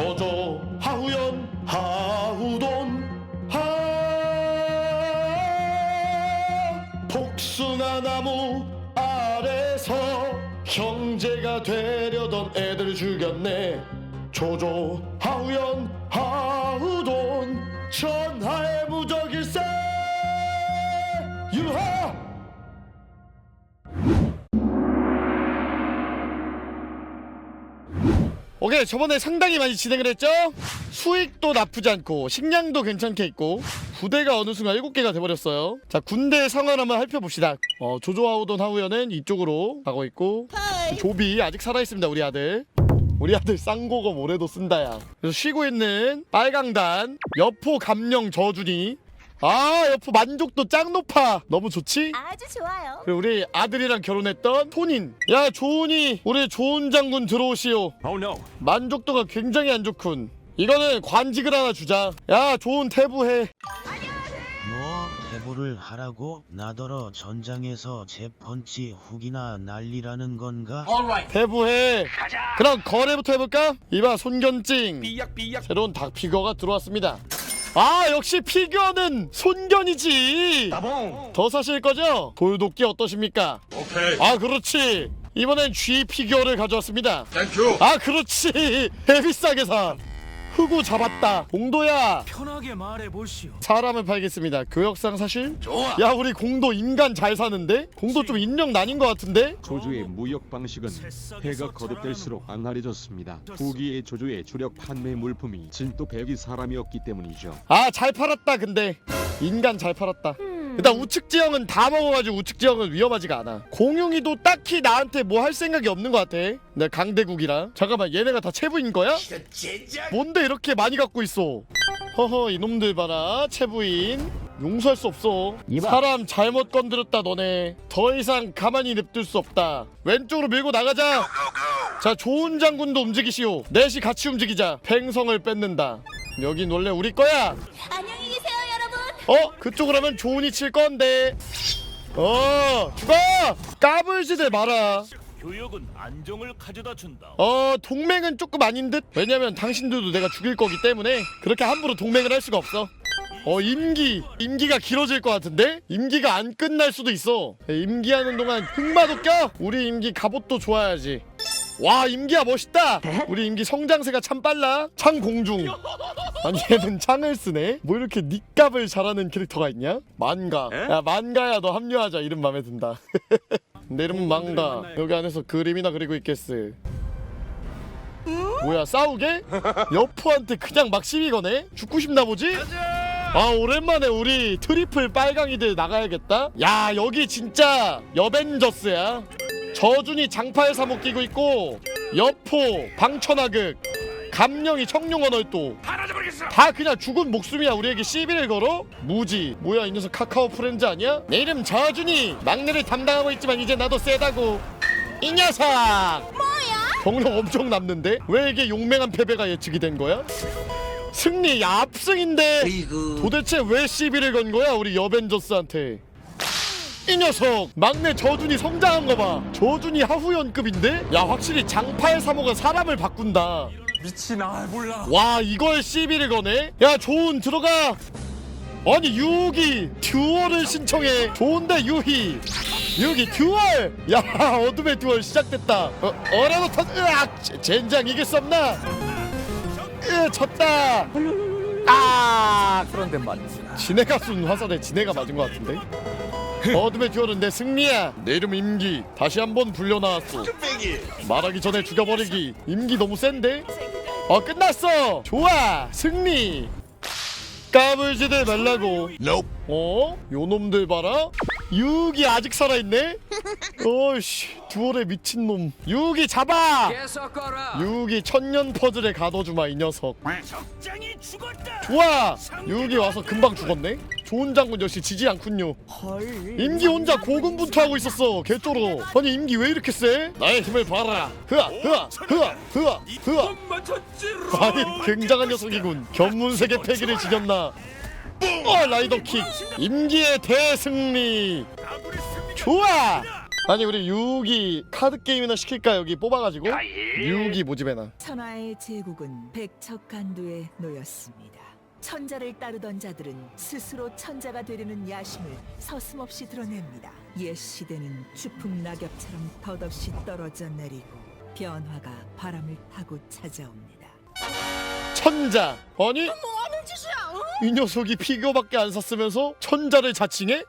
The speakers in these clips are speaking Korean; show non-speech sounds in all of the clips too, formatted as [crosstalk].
조조 하우연 하우돈 하 복숭아 나무 아래서 형제가 되려던 애들 죽였네. 조조 하우연 하우돈 천하의 무적일세. 유하 오케이 저번에 상당히 많이 진행을 했죠? 수익도 나쁘지 않고 식량도 괜찮게 있고 부대가 어느 순간 7개가 돼버렸어요. 자 군대 상황 한번 살펴봅시다. 어, 조조하우돈 하우연은 이쪽으로 가고 있고 조비 아직 살아있습니다 우리 아들. 우리 아들 쌍고검 올해도 쓴다야. 그래서 쉬고 있는 빨강단 여포 감령 저준이 아 여포 만족도 짱 높아 너무 좋지? 아주 좋아요. 그리고 우리 아들이랑 결혼했던 톤인 야 조은이 우리 조은 장군 들어오시오 Oh no. 만족도가 굉장히 안 좋군 이거는 관직을 하나 주자 야 좋은 태부해 뭐 대보를 하라고 나더러 전장에서 재펀치 훅이나 날리라는 건가? 태부해 그럼 거래부터 해볼까? 이봐 손견찡 삐약 삐약. 새로운 닭 피규어가 들어왔습니다 아 역시 피규어는 손견이지 따봉. 더 사실 거죠? 돌도끼 어떠십니까? 오케이. 아 그렇지 이번엔 G 피규어를 가져왔습니다 땡큐. 아 그렇지 [laughs] 헤비싸게 사 흑우 잡았다 공도야 편하게 말해 보시오. 사람을 팔겠습니다 교역상 사실? 좋아. 야 우리 공도 인간 잘 사는데? 공도 좀 인력 난인 것 같은데? 조주의 무역 방식은 해가 거듭될수록 안할해졌습니다. 후기의 조주의 주력 판매 물품이 진또 배기 사람이었기 때문이죠. 아 잘 팔았다 근데 인간 잘 팔았다 일단 우측 지형은 다 먹어가지고 우측 지형은 위험하지가 않아. 공용이도 딱히 나한테 뭐 할 생각이 없는 것 같아. 내 강대국이랑. 잠깐만 얘네가 다 체부인 거야? 뭔데 이렇게 많이 갖고 있어? 허허 이놈들 봐라. 체부인. 용서할 수 없어. 사람 잘못 건드렸다 너네. 더 이상 가만히 냅둘 수 없다. 왼쪽으로 밀고 나가자. 자 좋은 장군도 움직이시오. 넷이 같이 움직이자. 팽성을 뺏는다. 여긴 원래 우리 거야. 안녕히. 어? 그쪽으로 하면 조은이 칠 건데. 어 죽어! 까불지들 마라. 교육은 안정을 가져다 준다. 어 동맹은 조금 아닌 듯? 왜냐면 당신들도 내가 죽일 거기 때문에 그렇게 함부로 동맹을 할 수가 없어. 어 임기 임기가 길어질 것 같은데? 임기가 안 끝날 수도 있어. 임기하는 동안 흑마도 껴? 우리 임기 갑옷도 좋아야지 와 임기야 멋있다. 우리 임기 성장세가 참 빨라. 창공중. 아니 얘는 창을 쓰네. 뭐 이렇게 닉값을 잘하는 캐릭터가 있냐? 만가. 야 만가야 너 합류하자. 이름 맘에 든다. [laughs] 내 이름은 망가. 여기 안에서 그림이나 그리고 있겠스 뭐야 싸우게? 여포한테 그냥 막 시비 거네? 죽고 싶나 보지? 아 오랜만에 우리 트리플 빨강이들 나가야겠다. 야 여기 진짜 여벤져스야 저준이 장파의 사목 끼고 있고 여포 방천하극 감령이 청룡언얼도 다 그냥 죽은 목숨이야 우리에게 시비를 걸어? 무지 뭐야 이 녀석 카카오 프렌즈 아니야? 내 이름 저준이 막내를 담당하고 있지만 이제 나도 세다고 이 녀석 뭐야? 경력 엄청 남는데? 왜 이게 용맹한 패배가 예측이 된 거야? 승리 야 압승인데 도대체 왜 시비를 건 거야 우리 여벤져스한테 이 녀석. 막내 저준이 성장한 거봐. 저준이 하후연급인데? 야 확실히 장파의 사모가 사람을 바꾼다. 미친 아 몰라. 와 이걸 시비를 거네? 야 좋은 들어가. 아니 유기 듀얼을 신청해. 좋은데 유희. 유기 듀얼. 야 [laughs] 어둠의 듀얼 시작됐다. 어, 어라노턴 으악! 제- 젠장 이길 수 없나? 으 졌다. 아 그런데 말이지. 지네가 쏜 화살에 지네가 맞은 것 같은데 어둠의 듀얼은 내 승리야. 내 이름 임기. 다시 한번 불려나왔어 말하기 전에 죽여버리기. 임기 너무 센데? 어 끝났어. 좋아. 승리. 까불지들 말라고. 어? 요 놈들 봐라 유기 아직 살아있네? [laughs] 어이씨 듀얼의 미친놈. 유기 잡아! 유기 천년 퍼즐에 가둬주마 이 녀석. 적장이 죽었다. 좋아! 유기 와서 금방 죽었네? 좋은 장군 역시 지지 않군요. 임기 혼자 고군분투하고 있었어 개쪼로. 아니 임기 왜 이렇게 세? 나의 힘을 봐라. 흐아 흐아 흐아 흐아 흐아. 아니 굉장한 녀석이군. 견문세계 패기를 지녔나 어 라이더킥. 임기의 대승리. 좋아. 아니 우리 유기 카드 게임이나 시킬까? 여기 뽑아가지고. 유기 모집해놔. 천하의 제국은 백척간두에 놓였습니다. 천자를 따르던 자들은 스스로 천자가 되려는 야심을 서슴없이 드러냅니다. 옛 시대는 추풍 낙엽처럼 덧없이 떨어져 내리고 변화가 바람을 타고 찾아옵니다. 천자 아니 뭐하는 짓이야 이 녀석이 피규어밖에 안 샀으면서 천자를 자칭해?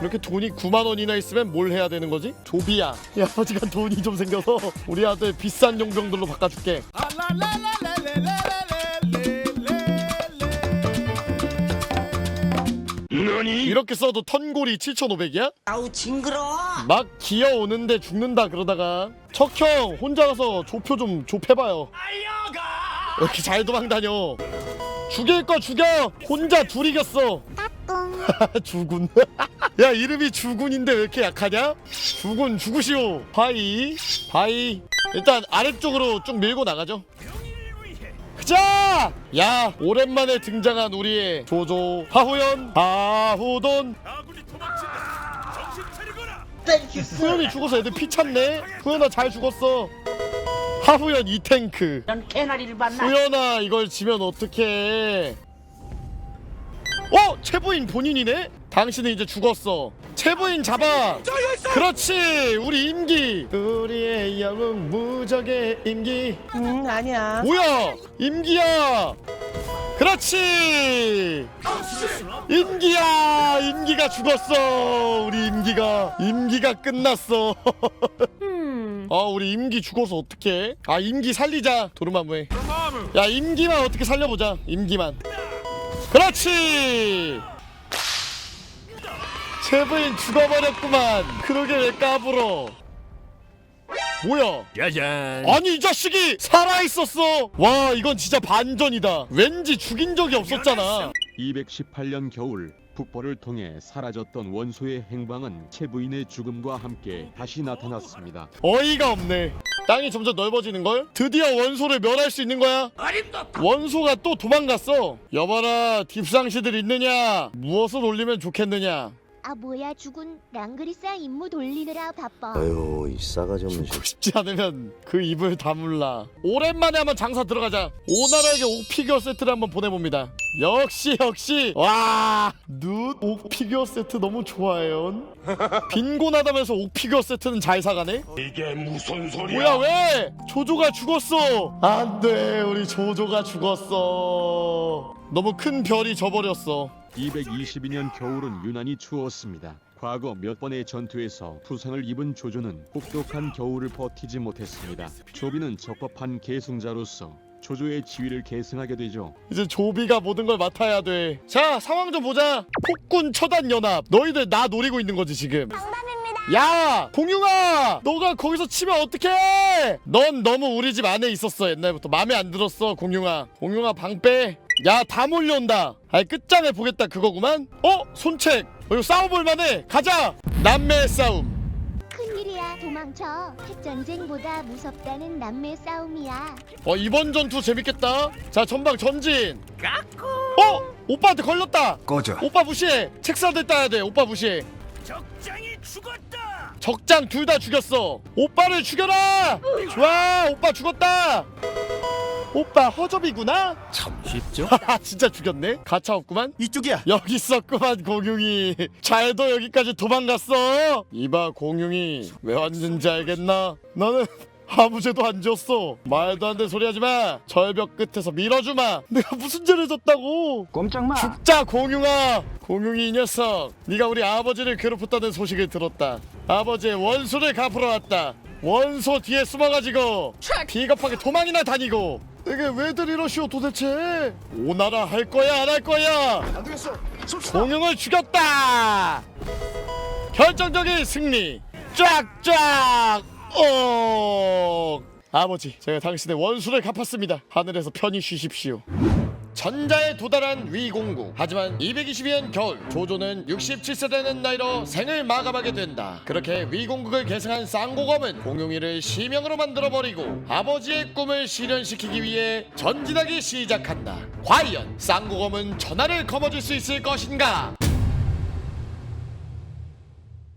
이렇게 돈이 9만 원이나 있으면 뭘 해야 되는 거지? 조비야 이 아버지가 돈이 좀 생겨서 우리 아들 비싼 용병들로 바꿔줄게 이렇게 써도 턴골이 7,500이야? 아우 징그러. 막 기어오는데 죽는다 그러다가 척형 혼자 가서 조표 좀 좁혀봐요 왜 이렇게 잘 도망다녀 죽일 거 죽여. 혼자 둘 이겼어. [laughs] 주군. [laughs] 야 이름이 주군인데 왜 이렇게 약하냐? 주군 죽으시오. 바이. 바이. 일단 아래쪽으로 쭉 밀고 나가죠. 자! 야 오랜만에 등장한 우리의 조조. 하후연. 하후돈. 아군이 도망친다. 정신 차리거라. 후연이 죽어서 애들 피 찼네. 후연아 잘 죽었어 하후연 이 탱크 넌 개나리를 봤나? 후연아 이걸 지면 어떡해 어? 최부인 본인이네? 당신은 이제 죽었어 최부인 잡아 그렇지 우리 임기 우리의 영웅 무적의 임기 응 아니야. 뭐야 임기야 그렇지! 임기야! 임기가 죽었어! 우리 임기가 임기가 끝났어. 아 우리 임기 죽어서 어떡해? 아 임기 살리자 도르마무에. 야 임기만 어떻게 살려보자 임기만. 그렇지! 최부인 죽어버렸구만. 그러게 왜 까불어 뭐야? 짜잔. 아니 이 자식이 살아 있었어. 와 이건 진짜 반전이다. 왠지 죽인 적이 없었잖아. 218년 겨울 북벌을 통해 사라졌던 원소의 행방은 채부인의 죽음과 함께 다시 나타났습니다. 어이가 없네. 땅이 점점 넓어지는 걸? 드디어 원소를 멸할 수 있는 거야? 원소가 또 도망갔어. 여봐라 딥상시들 있느냐? 무엇을 올리면 좋겠느냐 아 뭐야 죽은 랑그리사 임무 돌리느라 바빠. 아유 이 싸가지 없는 새 죽고 싶지 않으면 그 입을 다물라. 오랜만에 한번 장사 들어가자. 오나라에게 옥피규어 세트를 한번 보내봅니다. 역시 역시. 와누 옥피규어 세트 너무 좋아요. 빈곤하다면서 옥피규어 세트는 잘 사가네? 이게 무슨 소리야? 뭐야 왜? 조조가 죽었어. 안돼 우리 조조가 죽었어 너무 큰 별이 져버렸어 222년 겨울은 유난히 추웠습니다. 과거 몇 번의 전투에서 부상을 입은 조조는 혹독한 겨울을 버티지 못했습니다. 조비는 적법한 계승자로서 조조의 지위를 계승하게 되죠. 이제 조비가 모든 걸 맡아야 돼. 자, 상황 좀 보자. 폭군 처단 연합. 너희들 나 노리고 있는 거지 지금. 야, 공룡아, 너가 거기서 치면 어떡해? 넌 너무 우리 집 안에 있었어 옛날부터 마음에 안 들었어, 공룡아. 공룡아 방 빼. 야, 다 몰려온다. 아이 끝장을 보겠다 그거구만. 어, 손책. 어, 이거 싸워볼 만해. 가자. 남매 싸움. 큰일이야 도망쳐. 핵전쟁보다 무섭다는 남매 싸움이야. 어 이번 전투 재밌겠다. 자 전방 전진. 어 오빠한테 걸렸다. 꺼져 오빠 무시해. 책사들 따야 돼. 오빠 무시해. 적장이 죽었다. 적장 둘 다 죽였어. 오빠를 죽여라. 좋아 오빠 죽었다. 오빠 허접이구나. 참 쉽죠? 하하 [laughs] 진짜 죽였네. 가차 없구만. 이쪽이야. 여기 있었구만 공룡이. 잘도 여기까지 도망갔어. 이봐 공룡이 왜 왔는지 알겠나? 나는 아무 죄도 안 지었어. 말도 안 되는 소리 하지 마. 절벽 끝에서 밀어주마. 내가 무슨 죄를 졌다고? 꼼짝 마 죽자 공룡아. 공룡이 이 녀석. 네가 우리 아버지를 괴롭혔다는 소식을 들었다. 아버지의 원소를 갚으러 왔다. 원소 뒤에 숨어가지고 비겁하게 도망이나 다니고. 내게 왜들 이러시오 도대체? 오나라 할 거야 안 할 거야? 안 되겠어 공룡을 죽였다. 결정적인 승리. 쫙쫙. 어. 아버지, 제가 당신의 원수를 갚았습니다. 하늘에서 편히 쉬십시오. 전자에 도달한 위공구. 하지만 222년 겨울 조조는 67세 되는 나이로 생을 마감하게 된다. 그렇게 위공국을 계승한 쌍고검은 공룡이를 시명으로 만들어버리고 아버지의 꿈을 실현시키기 위해 전진하기 시작한다. 과연 쌍고검은 전하를 거머쥘 수 있을 것인가